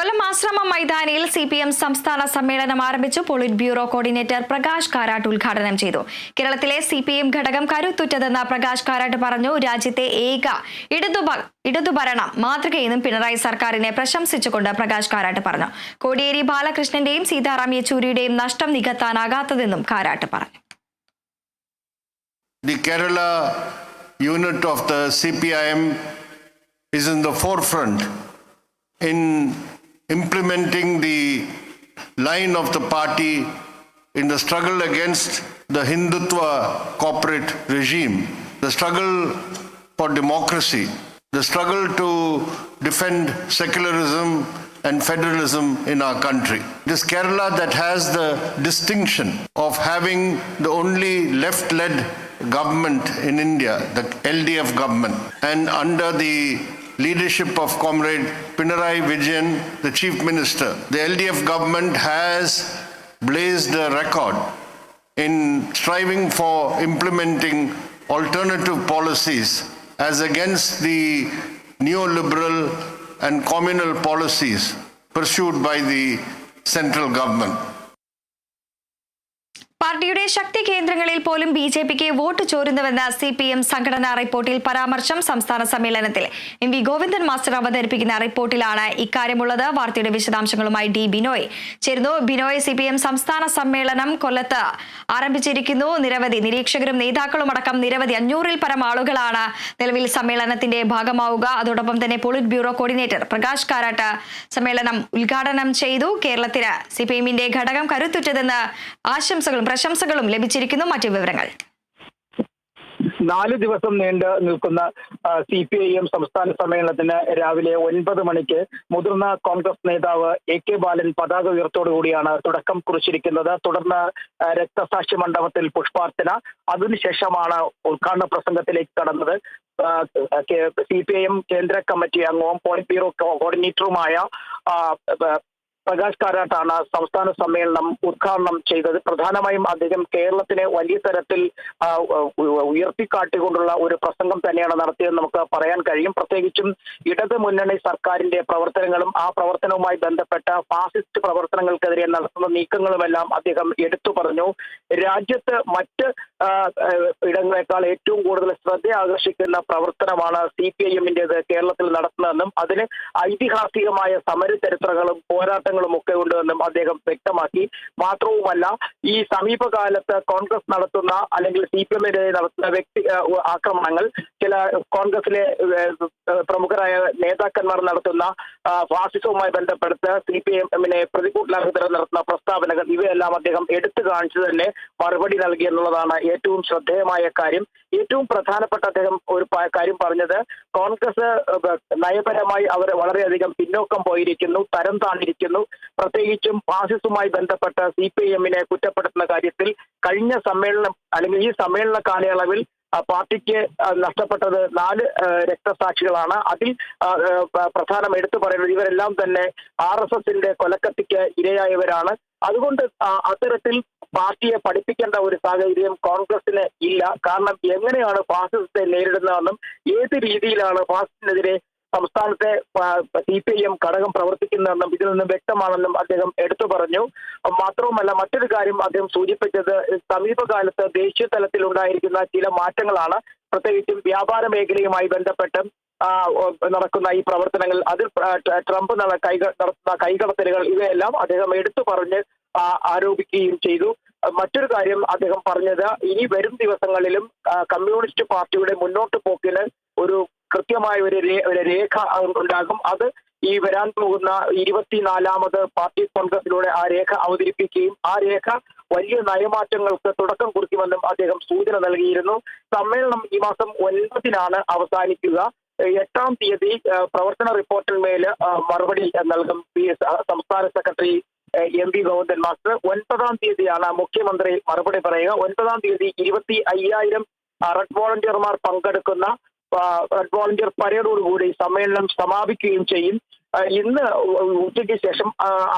കൊല്ലം ആശ്രമം മൈതാനിയിൽ C P M സംസ്ഥാന സമ്മേളനം ആരംഭിച്ചു. Polit bureau coordinator Prakash Karat ഉദ്ഘാടനം ചെയ്തു. കേരളത്തിലെ സി പി എം ഘടകം കരുത്തുറ്റതെന്ന് പ്രകാശ് കാരാട്ട് പറഞ്ഞു. രാജ്യത്തെ ഏക ഇടതു ഇടതുഭരണം മാതൃകയെന്നും പിണറായി സർക്കാരിനെ പ്രശംസിച്ചുകൊണ്ട് പ്രകാശ് കാരാട്ട് പറഞ്ഞു. കോടിയേരി ബാലകൃഷ്ണന്റെയും സീതാറാം യെച്ചൂരിയുടെയും നഷ്ടം നികത്താനാകാത്തതെന്നും കാരാട്ട് പറഞ്ഞു. The Kerala unit of the CPIM is in the forefront in implementing the line of the party in the struggle against the Hindutva corporate regime, the struggle for democracy, the struggle to defend secularism and federalism in our country. This Kerala that has the distinction of having the only left led government in India, the LDF government, and under the leadership of Comrade Pinarayi Vijayan, the Chief Minister, the LDF government has blazed a record in striving for implementing alternative policies as against the neoliberal and communal policies pursued by the central government. പാർട്ടിയുടെ ശക്തി കേന്ദ്രങ്ങളിൽ പോലും B J പിക്ക് vote ചോരുന്നുവെന്ന C P M സംഘടനാ റിപ്പോർട്ടിൽ പരാമർശം സംസ്ഥാന സമ്മേളനത്തിൽ. എം വി ഗോവിന്ദൻ മാസ്റ്റർ അവതരിപ്പിക്കുന്ന റിപ്പോർട്ടിലാണ് ഇക്കാര്യമുള്ളത്. വാർത്തയുടെ വിശദാംശങ്ങളുമായി ഡി ബിനോയ്. ചേരുന്നു. ബിനോയ് സി പി എം സംസ്ഥാന സമ്മേളനം കൊല്ലത്ത് ആരംഭിച്ചിരിക്കുന്നു. നിരവധി നിരീക്ഷകരും നേതാക്കളും അടക്കം നിരവധി അഞ്ഞൂറിൽ പരം ആളുകളാണ് നിലവിൽ സമ്മേളനത്തിന്റെ ഭാഗമാവുക. അതോടൊപ്പം തന്നെ polit bureau coordinator Prakash Karat സമ്മേളനം ഉദ്ഘാടനം ചെയ്തു. കേരളത്തിന് സി പി എമ്മിന്റെ ഘടകം കരുത്തുറ്റതെന്ന് ആശംസകളും പ്രശംസകളും ലഭിച്ചിരിക്കുന്നു. മറ്റു വിവരങ്ങൾ. നാല് ദിവസം നീണ്ടു നിൽക്കുന്ന സി പി ഐ എം സംസ്ഥാന സമ്മേളനത്തിന് രാവിലെ ഒൻപത് മണിക്ക് മുതിർന്ന കോൺഗ്രസ് നേതാവ് എ കെ ബാലൻ പതാക ഉയർത്തോടുകൂടിയാണ് തുടക്കം കുറിച്ചിരിക്കുന്നത്. തുടർന്ന് രക്തസാക്ഷി മണ്ഡപത്തിൽ പുഷ്പാർച്ചന. അതിനുശേഷമാണ് ഉദ്ഘാടന പ്രസംഗത്തിലേക്ക് കടന്നത്. സി പി ഐ എം കേന്ദ്ര കമ്മിറ്റി അംഗവും പോളിറ്റ് ബ്യൂറോ കോർഡിനേറ്ററുമായ പ്രകാശ് കാരാട്ടാണ് സംസ്ഥാന സമ്മേളനം ഉദ്ഘാടനം ചെയ്തത്. പ്രധാനമായും അദ്ദേഹം കേരളത്തിനെ വലിയ തരത്തിൽ ഉയർത്തിക്കാട്ടിക്കൊണ്ടുള്ള ഒരു പ്രസംഗം തന്നെയാണ് നടത്തിയതെന്ന് നമുക്ക് പറയാൻ കഴിയും. പ്രത്യേകിച്ചും ഇടത് മുന്നണി സർക്കാരിന്റെ പ്രവർത്തനങ്ങളും ആ പ്രവർത്തനവുമായി ബന്ധപ്പെട്ട ഫാസിസ്റ്റ് പ്രവർത്തനങ്ങൾക്കെതിരെ നടത്തുന്ന നീക്കങ്ങളുമെല്ലാം അദ്ദേഹം എടുത്തു പറഞ്ഞു. രാജ്യത്ത് മറ്റ് ഇടങ്ങളെക്കാൾ ഏറ്റവും കൂടുതൽ ശ്രദ്ധ ആകർഷിക്കുന്ന പ്രവർത്തനമാണ് സി പി ഐ എമ്മിന്റെത് കേരളത്തിൽ നടത്തുന്നതെന്നും അതിന് ഐതിഹാസികമായ സമര ചരിത്രങ്ങളും പോരാട്ടങ്ങളും ഒക്കെ ഉണ്ടെന്നും അദ്ദേഹം വ്യക്തമാക്കി. മാത്രവുമല്ല ഈ സമീപകാലത്ത് കോൺഗ്രസ് നടത്തുന്ന അല്ലെങ്കിൽ സി പി എമ്മിനെതിരെ നടത്തുന്ന വ്യക്തി ആക്രമണങ്ങൾ ചില കോൺഗ്രസിലെ പ്രമുഖരായ നേതാക്കന്മാർ നടത്തുന്ന ഫാസിസവുമായി ബന്ധപ്പെടുത്ത് സി പി എമ്മിനെ പ്രതികൂട്ടിലാക്കുന്നതിന് നടത്തുന്ന പ്രസ്താവനകൾ ഇവയെല്ലാം അദ്ദേഹം എടുത്തു കാണിച്ചു തന്നെ മറുപടി നൽകി എന്നുള്ളതാണ് ഏറ്റവും ശ്രദ്ധേയമായ കാര്യം. ഏറ്റവും പ്രധാനപ്പെട്ട അദ്ദേഹം ഒരു കാര്യം പറഞ്ഞത് കോൺഗ്രസ് നയപരമായി അവർ വളരെയധികം പിന്നോക്കം പോയിരിക്കുന്നു തരം താണിരിക്കുന്നു പ്രത്യേകിച്ചും ഫാസിസവുമായി ബന്ധപ്പെട്ട സി പി ഐ എമ്മിനെ കുറ്റപ്പെടുത്തുന്ന കാര്യത്തിൽ കഴിഞ്ഞ സമ്മേളനം അല്ലെങ്കിൽ ഈ സമ്മേളന കാലയളവിൽ പാർട്ടിക്ക് നഷ്ടപ്പെട്ടത് നാല് രക്തസാക്ഷികളാണ്. അതിൽ പ്രധാനം എടുത്തു പറയുന്നത് ഇവരെല്ലാം തന്നെ ആർ എസ് എസിന്റെ കൊലക്കത്തിക്ക് ഇരയായവരാണ്. അതുകൊണ്ട് അത്തരത്തിൽ പാർട്ടിയെ പഠിപ്പിക്കേണ്ട ഒരു സാഹചര്യം കോൺഗ്രസിന് ഇല്ല. കാരണം എങ്ങനെയാണ് ഫാസിസത്തെ നേരിടുന്നതെന്നും ഏത് രീതിയിലാണ് ഫാസിസ്റ്റിനെതിരെ സംസ്ഥാനത്തെ സി പി ഐ എം ഘടകം പ്രവർത്തിക്കുന്നതെന്നും ഇതിൽ നിന്നും വ്യക്തമാണെന്നും അദ്ദേഹം എടുത്തു പറഞ്ഞു. മാത്രവുമല്ല മറ്റൊരു കാര്യം അദ്ദേഹം സൂചിപ്പിച്ചത് സമീപകാലത്ത് ദേശീയ തലത്തിൽ ഉണ്ടായിരിക്കുന്ന ചില മാറ്റങ്ങളാണ്. പ്രത്യേകിച്ചും വ്യാപാര മേഖലയുമായി ബന്ധപ്പെട്ട് നടക്കുന്ന ഈ പ്രവർത്തനങ്ങൾ അതിൽ ട്രംപ് നടത്തുന്ന കൈകടത്തലുകൾ ഇവയെല്ലാം അദ്ദേഹം എടുത്തു പറഞ്ഞ് ആരോപിക്കുകയും ചെയ്തു. മറ്റൊരു കാര്യം അദ്ദേഹം പറഞ്ഞത് ഇനി വരും ദിവസങ്ങളിലും കമ്മ്യൂണിസ്റ്റ് പാർട്ടിയുടെ മുന്നോട്ട് പോക്കിന് ഒരു കൃത്യമായ ഒരു ഒരു രേഖ ഉണ്ടാകും. അത് ഈ വരാൻ പോകുന്ന ഇരുപത്തിനാലാമത് പാർട്ടി കോൺഗ്രസിലൂടെ ആ രേഖ അവതരിപ്പിക്കുകയും ആ രേഖ വലിയ നയമാറ്റങ്ങൾക്ക് തുടക്കം കുറിക്കുമെന്നും അദ്ദേഹം സൂചന നൽകിയിരുന്നു. സമ്മേളനം ഈ മാസം ഒൻപതിനാണ് അവസാനിക്കുക. എട്ടാം തീയതി പ്രവർത്തന റിപ്പോർട്ടിന്മേൽ മറുപടി നൽകും സംസ്ഥാന secretary M P Govindan master. ഒൻപതാം തീയതിയാണ് മുഖ്യമന്ത്രി മറുപടി പറയുക. ഒൻപതാം തീയതി ഇരുപത്തി അയ്യായിരം റെഡ് വോളണ്ടിയർമാർ പങ്കെടുക്കുന്ന റെഡ് വോളണ്ടിയർ പരേഡോടുകൂടി സമ്മേളനം സമാപിക്കുകയും ചെയ്യും. ഇന്ന് ഉച്ചയ്ക്ക് ശേഷം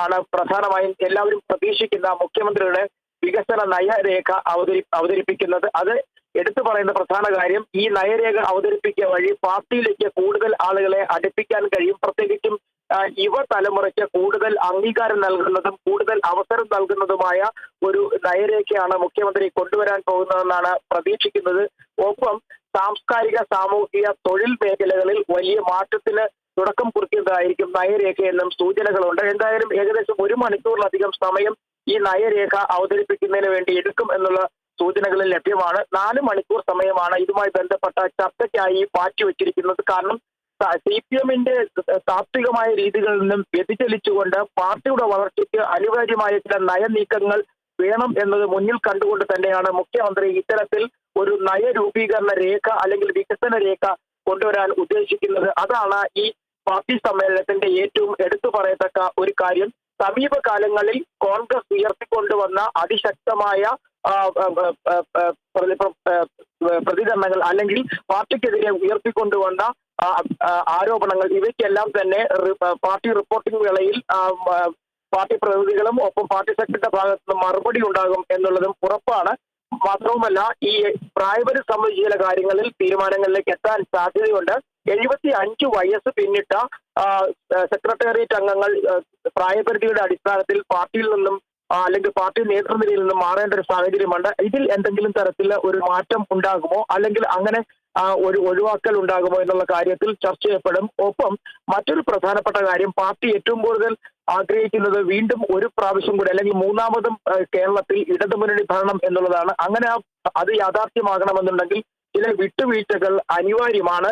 ആണ് പ്രധാനമായും എല്ലാവരും പ്രതീക്ഷിക്കുന്ന മുഖ്യമന്ത്രിയുടെ വികസന നയരേഖ അവതരി അവതരിപ്പിക്കുന്നത്. അത് എടുത്തു പറയുന്ന പ്രധാന കാര്യം ഈ നയരേഖ അവതരിപ്പിക്കുക വഴി പാർട്ടിയിലേക്ക് കൂടുതൽ ആളുകളെ അടുപ്പിക്കാൻ കഴിയും. പ്രത്യേകിച്ചും യുവതലമുറയ്ക്ക് കൂടുതൽ അംഗീകാരം നൽകുന്നതും കൂടുതൽ അവസരം നൽകുന്നതുമായ ഒരു നയരേഖയാണ് മുഖ്യമന്ത്രി കൊണ്ടുവരാൻ പോകുന്നതെന്നാണ് പ്രതീക്ഷിക്കുന്നത്. ഒപ്പം സാംസ്കാരിക സാമൂഹിക തൊഴിൽ മേഖലകളിൽ വലിയ മാറ്റത്തിന് തുടക്കം കുറിക്കുന്നതായിരിക്കും നയരേഖയെന്നും സൂചനകളുണ്ട്. എന്തായാലും ഏകദേശം ഒരു മണിക്കൂറിലധികം സമയം ഈ നയരേഖ അവതരിപ്പിക്കുന്നതിന് വേണ്ടി എടുക്കും എന്നുള്ള സൂചനകൾ ലഭ്യമാണ്. നാല് മണിക്കൂർ സമയമാണ് ഇതുമായി ബന്ധപ്പെട്ട ചർച്ചയ്ക്കായി മാറ്റിവെച്ചിരിക്കുന്നത്. കാരണം സി പി എമ്മിന്റെ താത്വികമായ രീതികളിൽ നിന്നും വ്യതിചലിച്ചുകൊണ്ട് പാർട്ടിയുടെ വളർച്ചയ്ക്ക് അനിവാര്യമായ ചില നയനീക്കങ്ങൾ വേണം എന്നത് മുന്നിൽ കണ്ടുകൊണ്ട് തന്നെയാണ് മുഖ്യമന്ത്രി ഇത്തരത്തിൽ ഒരു നയരൂപീകരണ രേഖ അല്ലെങ്കിൽ വികസന രേഖ കൊണ്ടുവരാൻ ഉദ്ദേശിക്കുന്നത്. അതാണ് ഈ പാർട്ടി സമ്മേളനത്തിന്റെ ഏറ്റവും എടുത്തു പറയത്തക്ക ഒരു കാര്യം. സമീപകാലങ്ങളിൽ കോൺഗ്രസ് ഉയർത്തിക്കൊണ്ടുവന്ന അതിശക്തമായ പ്രതികരണങ്ങൾ അല്ലെങ്കിൽ പാർട്ടിക്കെതിരെ ഉയർത്തിക്കൊണ്ടുവന്ന ആരോപണങ്ങൾ ഇവയ്ക്കെല്ലാം തന്നെ പാർട്ടി റിപ്പോർട്ടിംഗ് വേളയിൽ പാർട്ടി പ്രതിനിധികളും ഒപ്പം പാർട്ടി സെക്രട്ടറിയുടെ ഭാഗത്ത് നിന്ന് മറുപടി ഉണ്ടാകും എന്നുള്ളതും ഉറപ്പാണ്. മാത്രവുമല്ല ഈ പ്രായപരി സംബന്ധിച്ച ചില കാര്യങ്ങളിൽ തീരുമാനങ്ങളിലേക്ക് എത്താൻ സാധ്യതയുണ്ട്. എഴുപത്തി അഞ്ച് വയസ്സ് പിന്നിട്ട സെക്രട്ടേറിയറ്റ് അംഗങ്ങൾ പ്രായപരിധിയുടെ അടിസ്ഥാനത്തിൽ പാർട്ടിയിൽ നിന്നും അല്ലെങ്കിൽ പാർട്ടി നേതൃനിരയിൽ നിന്നും മാറേണ്ട ഒരു സാഹചര്യമുണ്ട്. ഇതിൽ എന്തെങ്കിലും തരത്തിൽ ഒരു മാറ്റം ഉണ്ടാകുമോ? അല്ലെങ്കിൽ അങ്ങനെ ഒരു ഒഴിവാക്കൽ ഉണ്ടാകുമോ എന്നുള്ള കാര്യത്തിൽ ചർച്ച ചെയ്യപ്പെടും. ഒപ്പം മറ്റൊരു പ്രധാനപ്പെട്ട കാര്യം പാർട്ടി ഏറ്റവും കൂടുതൽ ആഗ്രഹിക്കുന്നത് വീണ്ടും ഒരു പ്രാവശ്യം കൂടി അല്ലെങ്കിൽ മൂന്നാമതും കേരളത്തിൽ ഇടതുമുന്നണി ഭരണം എന്നുള്ളതാണ്. അങ്ങനെ അത് യാഥാർത്ഥ്യമാകണമെന്നുണ്ടെങ്കിൽ ചില വിട്ടുവീഴ്ചകൾ അനിവാര്യമാണ്.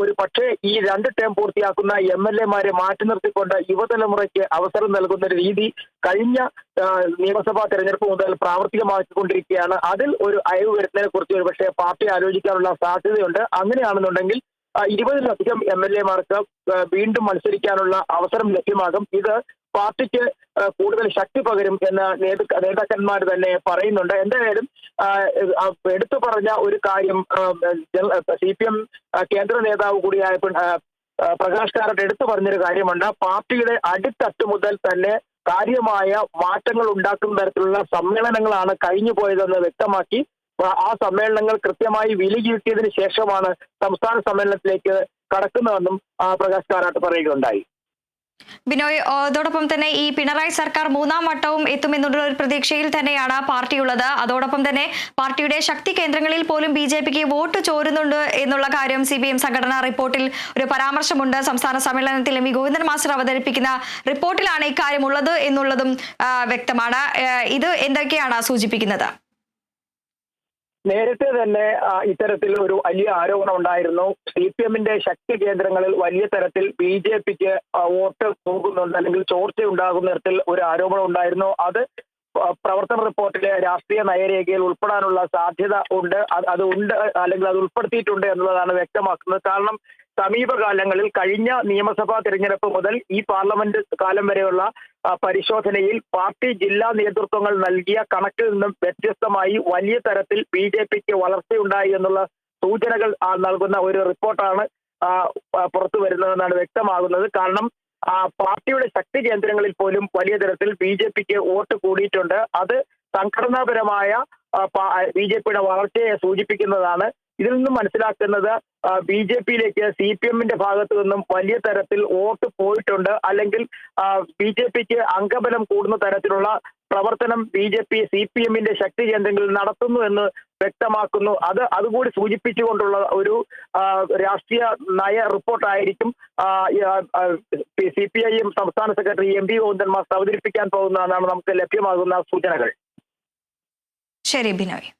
ഒരു പക്ഷേ ഈ രണ്ട് ടേം പൂർത്തിയാക്കുന്ന എം എൽ എമാരെ മാറ്റി നിർത്തിക്കൊണ്ട് യുവതലമുറയ്ക്ക് അവസരം നൽകുന്ന ഒരു രീതി കഴിഞ്ഞ നിയമസഭാ തെരഞ്ഞെടുപ്പ് മുതൽ പ്രാവർത്തികമാക്കിക്കൊണ്ടിരിക്കുകയാണ്. അതിൽ ഒരു അയവ് വരുന്നതിനെ കുറിച്ച് ഒരു പക്ഷേ പാർട്ടി ആലോചിക്കാനുള്ള സാധ്യതയുണ്ട്. അങ്ങനെയാണെന്നുണ്ടെങ്കിൽ ഇരുപതിലധികം എം എൽ എമാർക്ക് വീണ്ടും മത്സരിക്കാനുള്ള അവസരം ലഭ്യമാകും. ഇത് പാർട്ടിക്ക് കൂടുതൽ ശക്തി പകരും എന്ന് നേതൃ- നേതാക്കന്മാർ തന്നെ പറയുന്നുണ്ട്. എന്തായാലും എടുത്തു പറഞ്ഞ ഒരു കാര്യം സി പി എം കേന്ദ്ര നേതാവ് കൂടിയായ പ്രകാശ് കാരട്ട് എടുത്തു പറഞ്ഞൊരു കാര്യമുണ്ട്. പാർട്ടിയുടെ അടിത്തട്ട് മുതൽ തന്നെ കാര്യമായ മാറ്റങ്ങൾ ഉണ്ടാക്കുന്ന തരത്തിലുള്ള സമ്മേളനങ്ങളാണ് കഴിഞ്ഞു പോയതെന്ന് വ്യക്തമാക്കി. ആ- സമ്മേളനങ്ങൾ കൃത്യമായി വിലയിരുത്തിയതിനു ശേഷമാണ് സംസ്ഥാന സമ്മേളനത്തിലേക്ക് കടക്കുന്നതെന്നും പ്രകാശ് കാരാട്ട് പറയുകയുണ്ടായി. ബിനോയ് അതോടൊപ്പം തന്നെ ഈ പിണറായി സർക്കാർ മൂന്നാം വട്ടവും എത്തുമെന്നുള്ള ഒരു പ്രതീക്ഷയിൽ തന്നെയാണ് പാർട്ടിയുള്ളത്. അതോടൊപ്പം തന്നെ പാർട്ടിയുടെ ശക്തി കേന്ദ്രങ്ങളിൽ പോലും ബി ജെ പിക്ക് വോട്ട് ചോരുന്നുണ്ട് എന്നുള്ള കാര്യം സി പി എം സംഘടനാ റിപ്പോർട്ടിൽ ഒരു പരാമർശമുണ്ട്. സംസ്ഥാന സമ്മേളനത്തിൽ എം വി ഗോവിന്ദൻ മാസ്റ്റർ അവതരിപ്പിക്കുന്ന റിപ്പോർട്ടിലാണ് ഇക്കാര്യം ഉള്ളത് എന്നുള്ളതും വ്യക്തമാണ്. ഇത് എന്തൊക്കെയാണ് സൂചിപ്പിക്കുന്നത്? നേരത്തെ തന്നെ ഇത്തരത്തിൽ ഒരു വലിയ ആരോപണം ഉണ്ടായിരുന്നു. സി പി എമ്മിന്റെ ശക്തി കേന്ദ്രങ്ങളിൽ വലിയ തരത്തിൽ ബി ജെ പിക്ക് വോട്ട് പോകുന്നുണ്ട് അല്ലെങ്കിൽ ചോർച്ച ഉണ്ടാകുന്ന തരത്തിൽ ഒരു ആരോപണം ഉണ്ടായിരുന്നു. അത് പ്രവർത്തന റിപ്പോർട്ടിലെ രാഷ്ട്രീയ നയരേഖയിൽ ഉൾപ്പെടാനുള്ള സാധ്യത ഉണ്ട്. അത് ഉണ്ട് അല്ലെങ്കിൽ അത് ഉൾപ്പെടുത്തിയിട്ടുണ്ട് എന്നുള്ളതാണ് വ്യക്തമാക്കുന്നത്. കാരണം സമീപകാലങ്ങളിൽ കഴിഞ്ഞ നിയമസഭാ തിരഞ്ഞെടുപ്പ് മുതൽ ഈ പാർലമെന്റ് കാലം വരെയുള്ള പരിശോധനയിൽ പാർട്ടി ജില്ലാ നേതൃത്വങ്ങൾ നൽകിയ കണക്കിൽ നിന്നും വ്യത്യസ്തമായി വലിയ തരത്തിൽ ബി ജെ പിക്ക് വളർച്ചയുണ്ടായി എന്നുള്ള സൂചനകൾ നൽകുന്ന ഒരു റിപ്പോർട്ടാണ് പുറത്തു വരുന്നതെന്നാണ് വ്യക്തമാകുന്നത്. കാരണം പാർട്ടിയുടെ ശക്തി കേന്ദ്രങ്ങളിൽ പോലും വലിയ തരത്തിൽ ബി ജെ പിക്ക് വോട്ട് കൂടിയിട്ടുണ്ട്. അത് സംഘടനാപരമായ ബി ജെ പിയുടെ വളർച്ചയെ സൂചിപ്പിക്കുന്നതാണ്. ഇതിൽ നിന്നും മനസ്സിലാക്കുന്നത് ബി ജെ പിയിലേക്ക് സി പി എമ്മിന്റെ ഭാഗത്തു നിന്നും വലിയ തരത്തിൽ വോട്ട് പോയിട്ടുണ്ട്. അല്ലെങ്കിൽ ബി ജെ പിക്ക് അംഗബലം കൂടുന്ന തരത്തിലുള്ള പ്രവർത്തനം B J P C P എമ്മിന്റെ ശക്തി കേന്ദ്രങ്ങളിൽ നടത്തുന്നു എന്ന് വ്യക്തമാക്കുന്നു. അത് അതുകൂടി സൂചിപ്പിച്ചുകൊണ്ടുള്ള ഒരു രാഷ്ട്രീയ നയ റിപ്പോർട്ടായിരിക്കും സി പി ഐ എം സംസ്ഥാന secretary M P Govindan master അവതരിപ്പിക്കാൻ പോകുന്നതെന്നാണ് നമുക്ക് ലഭ്യമാകുന്ന സൂചനകൾ. ശരി ബിനോയ്.